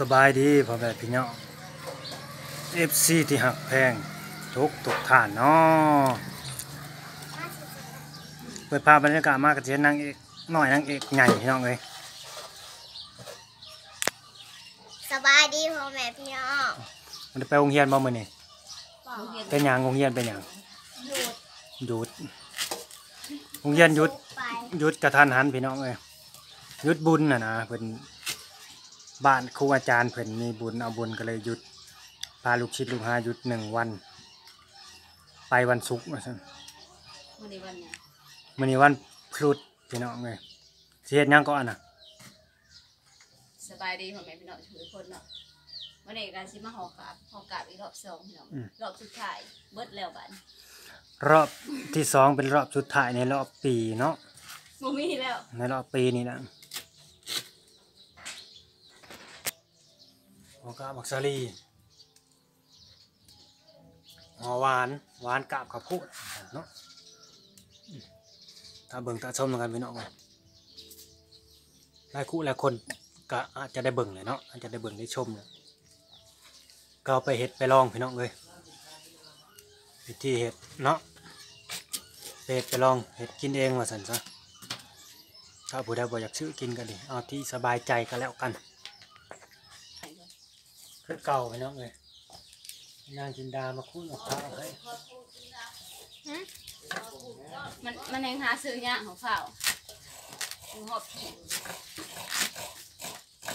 สบายดีพ่อแม่พี่น้อง FC ที่หักแพงทุกทุกท่านเนาะเปิดภาพบรรยากาศมากกระเทียนนางเอกน้อยนางเอกใหญ่พี่น้องเลยสบายดีพ่อแม่พี่น้องมันไปโรงเรียนบ่มื้อนี้โรงเรียนเป็นหยังโรงเรียนเป็นหยังหยุดหยุดโรงเรียนหยุดไปหยุดกระทันหันพี่น้องเลยหยุดบุญน่ะนะเพิ่น บ้านครูอาจารย์เพิ่นมีบุญเอาบุญก็เลยหยุดพาลูกศิษย์ลูกหาหยุดหนึ่งวัน ไปวันศุกร์ว่าซั่นวันนี้วันเนี่ยมื้อนี้วันพุธพี่น้องเลยสิเฮ็ดหยังก่อนน่ะสบายดีพ่อแม่พี่น้องทุกคนเนาะวันนี้การสิมาหอกราบหอกราบอีกรอบสองพี่น้องรอบสุดท้ายเบิดแล้วบัดรอบที่สองเป็นรอบสุดท้ายในรอบปีเนาะบ่มีแล้วในรอบปีนี้นะ กาบักซาลีหอหวานหวานกาบข้าวโพดเนาะถ้าเบิ่งตาชมกันพี่น้องเลยหลายคู่หลายคนก็อาจจะได้เบิ่งเลยเนาะอาจจะได้เบิ่งได้ชมเลยก็เอาไปเห็ดไปลองพี่น้องเลยวิธีเห็ดเนาะเห็ดไปลองเห็ดกินเองว่าสันซะถ้าผู้ใดบ่อยากซื้อกินก็ดีเอาที่สบายใจก็แล้วกัน คือเก่าไปน้องเลยนางจินดามาคุ้นกับข้าวให้มันมันยังหาซื้อยากของข้าวดูหอบผี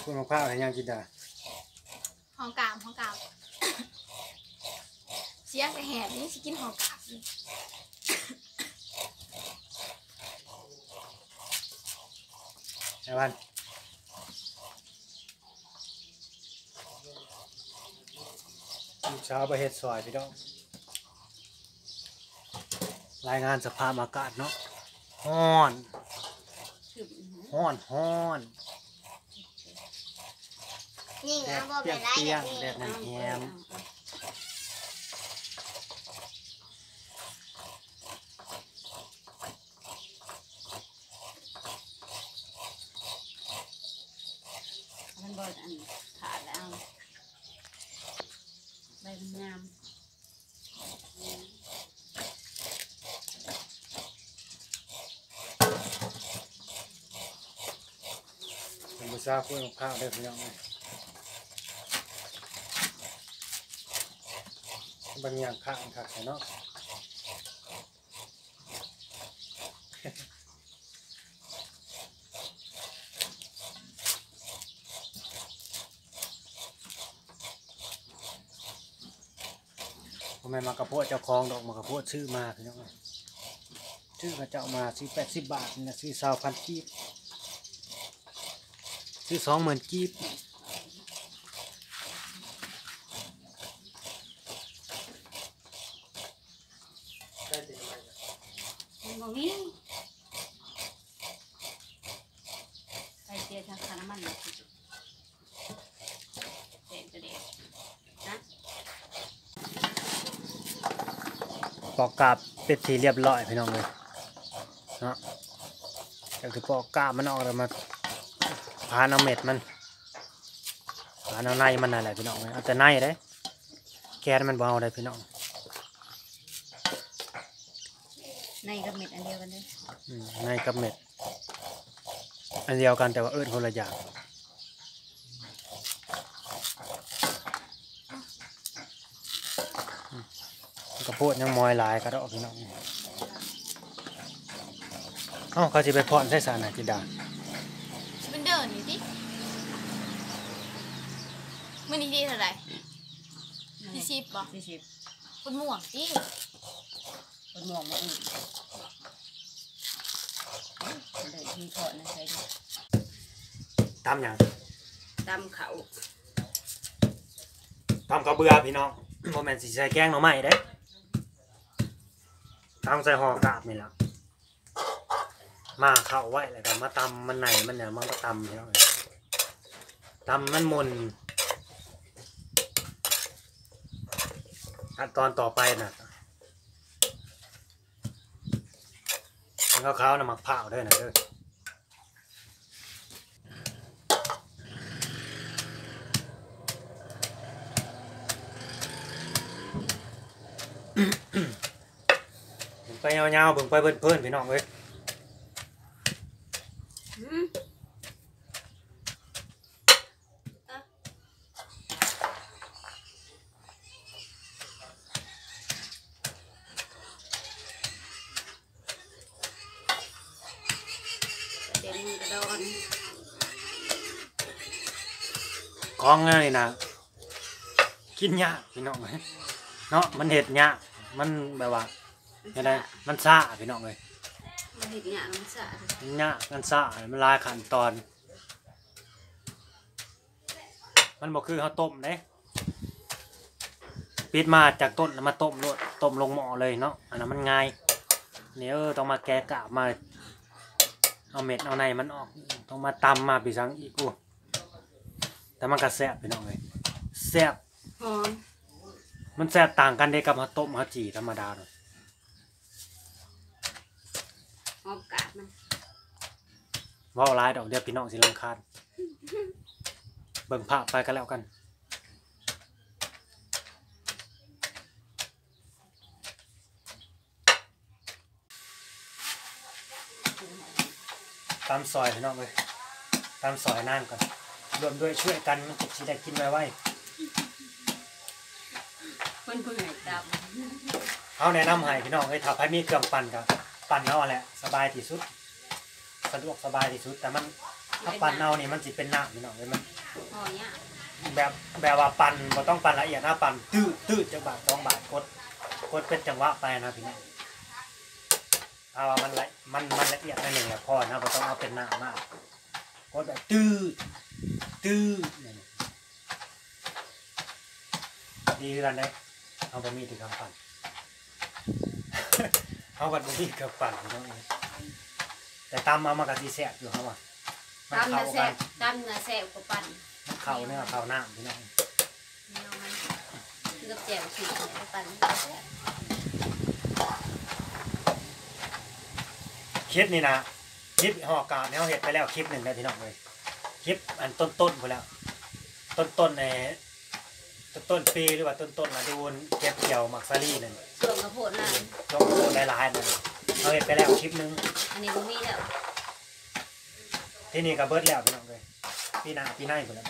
คุ้นกับข้าวให้นางจินดาห้องกามห้องกามเสียงแต่แหบนี่สิกินห้องกามในวัน ลูกเช้าไปเฮ็ดซอยพี่น้องรายงานสภาพอากาศเนาะฮ้อนคือฮ้อนฮ้อนนี่แดนะดบ่เปรี้เป็ยนงไรเปรี้อยย่างงนี้แดดมันแฮมมันบ่อันขาดแล้ว ใบมันงามผมบ่ทราบคุ้นกับข้าวได้เพียงไงบางอย่างข้างคัดเนาะ ผมไม่นมากระโพดเจ้าของดอกมากระโพดซื้อมาพี่น้องซื้อกระเจ้ามาซื้อแปดสิบบาทนี่นะซื้อสาวพันกีบซื้อสองหมื่นกีบมันบ่มีใส่เตียทางคาน้ำมันนะเด็ดเด็ดนะ ปอกกาบเป็ดทีเรียบร้อยพี่น้องเลยเนาะก็คือปอกกาบมันออกแล้วมาพานเอาเม็ดมันพานเอาในมันนั่นแหละพี่น้องเอ้ยเอาแต่ในได้แกนมันเบเอาได้พี่น้องในกับเม็ดอันเดียวกันเลยอืมในกับเม็ดอันเดียวกันแต่ว่าเอิ้นคนละอย่าง กระโพดยังมอยหลายกระดอกพี่น้องเอ้าเขาจะไปพรใส่สารไหนจินดามันเดินอยู่ดิมื้อนี้ที่เท่าไหร่ที่สิบบ่สี่สิบคนม่วงดิคนมองมาอื่นเดี๋ยวที่ขอนะใส่ดูตำหยังตำเขาตำกระเบือพี่น้องโมแมนสิใส่แกงหน่อไม้เด้ ตำใส่ห่อกาบนี่แหละมาเข้าไว้แล้วก็มาตำมันไหนมันเนี่ยมันก็ตำพี่น้องตำมันมนขั้นตอนต่อไปน่ะมันขาน่ะหมักเผาด้วยนะเด้อ ยาวๆเบิ่งไปเพิ่นๆพี่น้องเอ้ยอืมอะกระเด็นกระดอนกองนี่นะกินยากพี่น้องเอ้ยเนาะมันเห็ดยากมันแบบว่า ยังไงมันซ่าพี่น้องเอ้ยมันเห็ดหยามันสะอาดมันยากมันซ่ามันหลายขั้นตอน มันบอกคือเขาต้มเด้ปิดมาจากต้นแล้วมาต้มโลดต้มลงหม้อเลยเนาะอันนั้นมันง่ายเนี่ยเออต้องมาแกะกะมาเอาเม็ดเอาในมันออกต้องมาตำมาปีสังอีกกูแต่มันก็แซ่บพี่น้องเลยแซ่บหอมมันแซ่บต่างกันเด้กับมาต้มมาจีธรรมดาเนาะ หอมกาดมัน เว่าร้ายดอกเดียวพี่น้องสิรำคาญเบิ่งภาพไปกันแล้วกัน ตามซอยพี่น้องเลยตามซอยนั่นก่อนรวมด้วยช่วยกันมันจะสิได้กินไว้ไว้เพิ่นเพิ่งให้ดเอาแนะนำให้พี่น้องเลยถ้าใครมีเครื่องปั่นก็ปั่นเอาแหละสบายที่สุด สะดวกสบายที่สุด แต่มันถ้าปั่นเอานี่มันสิเป็นน้ำพี่น้องเลยมันำหอมเนี่ยแบบแบบว่าปั่นบ่ต้องปั่นละเอียดนะปั่นตื้อตื้อจังบาทสองบาทกดกดเป็นจังหวะไปนะพี่น้องถ้าว่ามันละมันมันละเอียดนั่นเองแหละพอนะบ่ต้องเอาเป็นหน้ามากกดแบบตื้อตื้อนี่นะดีคือกันได้เอาบะหมี่ที่คำปั่น เอาบัดบะหมี่กับปั่นพี่น้องเอ้ย แต่ตำเอามากะทิแซ่บอยู่ครับว่ามันตำเข้าน่ะกัแซ่นบตำน่ะแซ่บกว่าปั่นมันเข้าเนื้อเข้าน้ำพี่น้องแนวมันคือกับแจ่วขีดเนี่ยปั่นแซ่บคลิปนี่นะคลิปห่อกาบเนี่ยเราเห็ดไปแล้วคลิปหนึ่งได้พี่น้องเลยคลิปอันต้นต้นๆไปแล้ว ต้นต้นในต้นต้นๆปีหรือว่าต้นต้นๆมาดูนเก็บเกี่ยวมักซารี่นั่นส่วนกระโพดนั่นช่วงหลายๆนั่น เราเห็ดไปแล้วคลิปหนึ่งอันนี้บ่มีแล้วที่นี่ก็เบิดแล้วพี่น้องเลยปีหน้าปีหน้าอีกแล้ว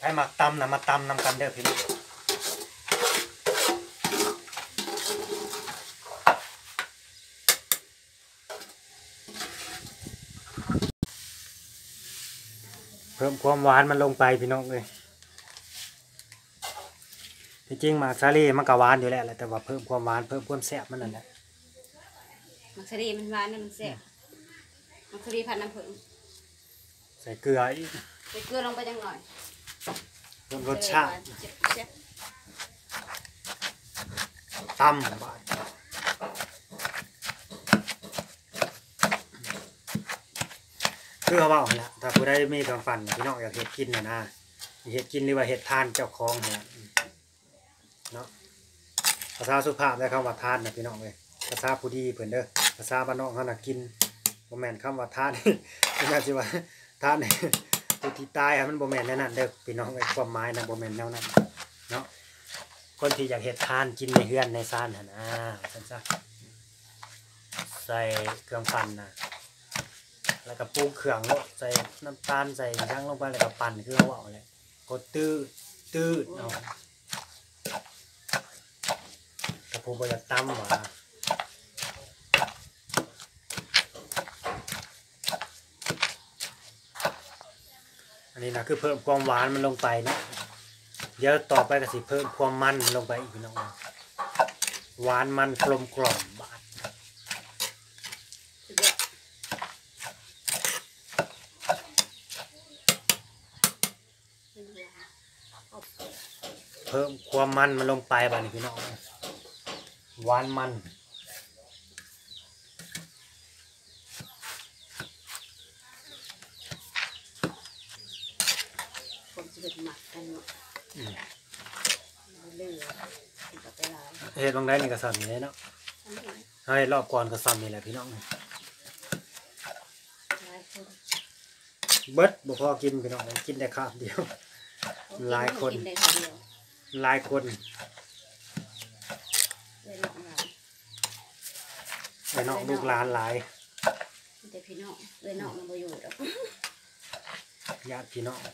ให้หมักตำนะมาตำนำกันเด้อพี่น้องเพิ่มความหวานมันลงไปพี่น้องเลย ที่จริงหมากซาลี่มันก็หวานอยู่แล้วแหละแต่ว่าเพิ่มความหวานเพิ่มความแซ่บมันนั่นแหละมักสลีมันหวานนะมันแซ่บมักสลีพันน้ำผึ้งใส่เกลืออีกใส่เกลือลงไปจังหน่อยเพิ่มรสชาติเจ็บแซ่บตำบาดคือเขาบอกหั่นแหละถ้าผู้ใดมีความฝันพี่น้องอยากเห็ดกินนะนะเห็ดกินหรือว่าเห็ดทานเจ้าของเนี่ย เนาะภาษาสุภาพได้คำว่าทานนะพี่น้องเลยภาษาผู้ดีเพิ่นเด้อภาษาบ้านนอกเขาน่ะกินบ่แมนคำว่าทานพี่น่าสิว่าทานนี่ผู้ที่ตายอะมันบ่แมนแนวนั้นเด้อพี่น้องไอ้ความหมายนะบ่แมนแนวนั้นเนาะคนที่อยากเฮ็ดทานกินในเฮือนในซ่านนนะซั่นซะใส่เครื่องปั่นนะแล้วก็ปรุงเครื่องโลดใส่น้ำตาลใส่หยังลงไปแล้วก็ปั่นคือเขาเอาเลยกดตื้อตื้อเอาแต่ ผมบ่อยากตำว่าอันนี้นะคือเพิ่มความหวานมันลงไปนะเดี๋ยวต่อไปก็สิเพิ่มความมันลงไปอีกน้องหวานมันกลมกล่อมบาดเพิ่มความมันมันลงไปบาดนี้พี่น้อง หวานมันผมจะเป็นหมักกันเนาะอืมเลือดกับไปหลายเฮ็ดบางได้นี่ก็สั่นนี่แหละเนาะอันนี้ให้รอบก่อนก็สั่นนี่แหละพี่น้อง หลายคนเบิดบ่พอกินพี่น้องกินได้คาบเดียว หลายคน กินได้คนเดียวหลายคน เลยน้องหลาน ไอ้น้องลูกหลานหลายมีแต่พี่น้องเลยน้องมันบ่อยู่ดอกญาติพี่น้องเล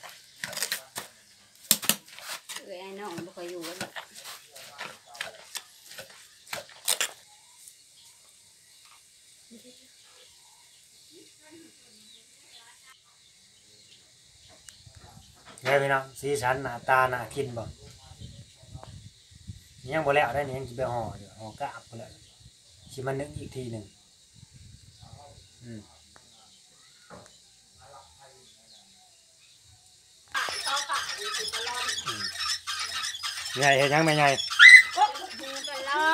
ยไอ้น้องบ่ค่อยอยู่แล้วดอกไงพี่น้องสีสันหน้าตาน่ากินบ่ยังบ่แล้วได้นี่ยังกินไปห่ออยู่ห่อกราบพุ่นแหละสิมานึกอีกทีหนึงอืมอืมใหญ่เฮ็ดยังไม่ใหญ่เป็นรอ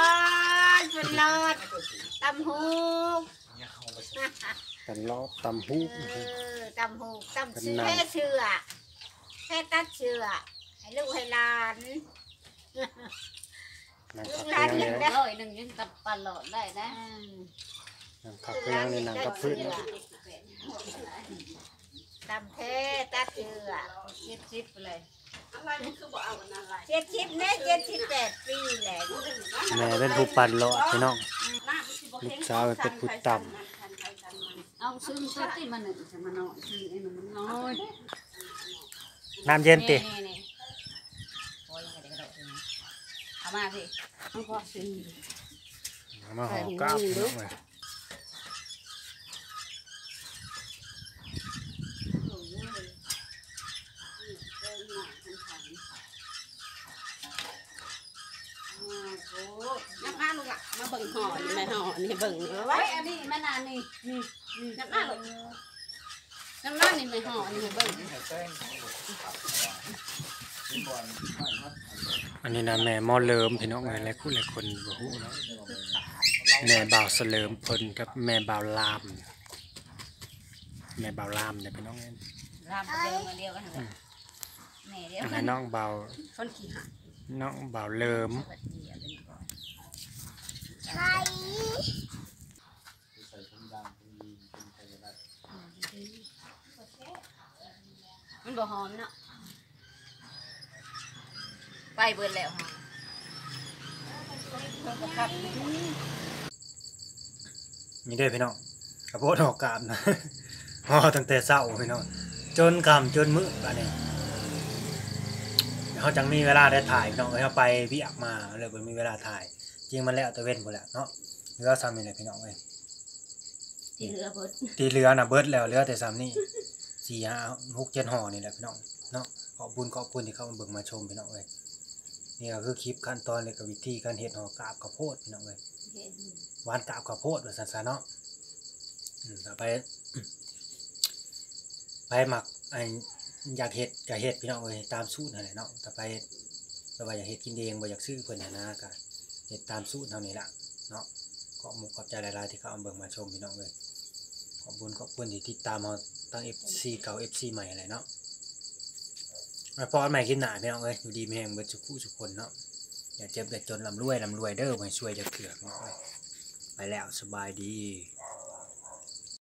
ดเป็นรอดตำหูกันล้อตำฮูกเออตำหูตำชื่อแค่เชื่อแค่ตัดเชื่อให้ลูกให้หลาน นั่งลูขับกหไปลานยังเห็นนี่ได้นะร้อยหนึ่งยังตัดปลาหลอดได้นะนั่งขับไปยังนี่นั่งกับพื้นนะตำแท้ตัดเชื่อเจ็ดสิบไปเลยเจ็ดสิบเนี่ยเจ็ดสิบแปดปีแหละแม่เป็นผู้ปั่นเลาะพี่น้องลูกสาวเป็นผู้ต่เอาซื้อตัวที่มาหนึ่งจะมาหน่อยซื้อไอ้หนุ่มมันน้อยน้ำเย็นติ นี่นี่โอ้ยยังไงเด็กกระโดดเลยนะ เอามาพี่มันก็ซื้อเอามาห่อกราบพี่น้องเลยน้ำมาลูกละมาเบิ่งห่อนี่แม่ห่อนี่เบิ่งเอาไว้ไว้อันนี้มันอันนี้นี่นี่น้ำมาลูกน้ำมานี่แม่ห่อนี่ให้เบิ่ง อันนี้นะแม่มอเลิมพี่น้องเลยและคู่หลายคนบ่ฮู้เนาะแม่บ่าวเสลิมเพิ่นกับแม่บ่าวลาม แม่บ่าวลามเนี่ยพี่น้องเอ้ยรามเดิมมาเดียวกันเลยแม่เดียวอันกันั้นน้องบ่าวคนขี้หักน้องบ่าวเลิมมันบ่หอมเนาะ ไปเบิดแล้วฮะนี่เด้อพี่น้องกระโพดหอกกราบนะห่อตั้งแต่เช้าพี่น้องจนค่ำจนมื้อบัดนี้เขาจังมีเวลาได้ถ่ายพี่น้องเอ้ยเขาไปเวิอักมาเลยบ่มีเวลาถ่าย จริงมันแล้วแต่เว้นหมดแล้วเนาะเหลือซ้ำนี่แหละพี่น้องเอ้ยที่เหลือเบิดที่เหลือน่ะเบิดแล้วเหลือแต่ซ้ำนี่สี่ห้าหกเจ็ดห่อนี่แหละพี่น้องเนาะขอบคุญขอบคุณที่เข้ามาเบิ่งมาชมพี่น้องเอ้ย นี่ก็คือคลิปขั้นตอนและก็วิธีการเฮ็ดห่อกาบข้าวโพดพี่น้องเอ้ยหวานกาบข้าวโพดว่าซั่นๆเนาะอืมต่อไปไปหมักไอ้อยากเฮ็ดก็เฮ็ดพี่น้องเอ้ยตามสูตรนั่นแหละเนาะต่อไปบ่ว่าอยากเฮ็ดกินเองบ่อยากซื้อเพิ่นน่ะนะก็เฮ็ดตามสูตรเท่านี้ล่ะเนาะขอบมุกขอบใจหลายๆที่เข้ามาเบิ่งมาชมพี่น้องเอ้ยขอบคุณขอบคุณที่ติดตามมาตั้ง FC เก่า FC ใหม่อะไรเนาะ มาพอนใหม่คลิปหนาพี่น้องเอ้ยอยู่ดีมีแห่งเบิดสุขุสุกคนเนาะอย่าเจ็บอย่าจนลำรวยลำรวยเด้อไม่ช่วยจะเถือกเนาะไปแล้วสบายดี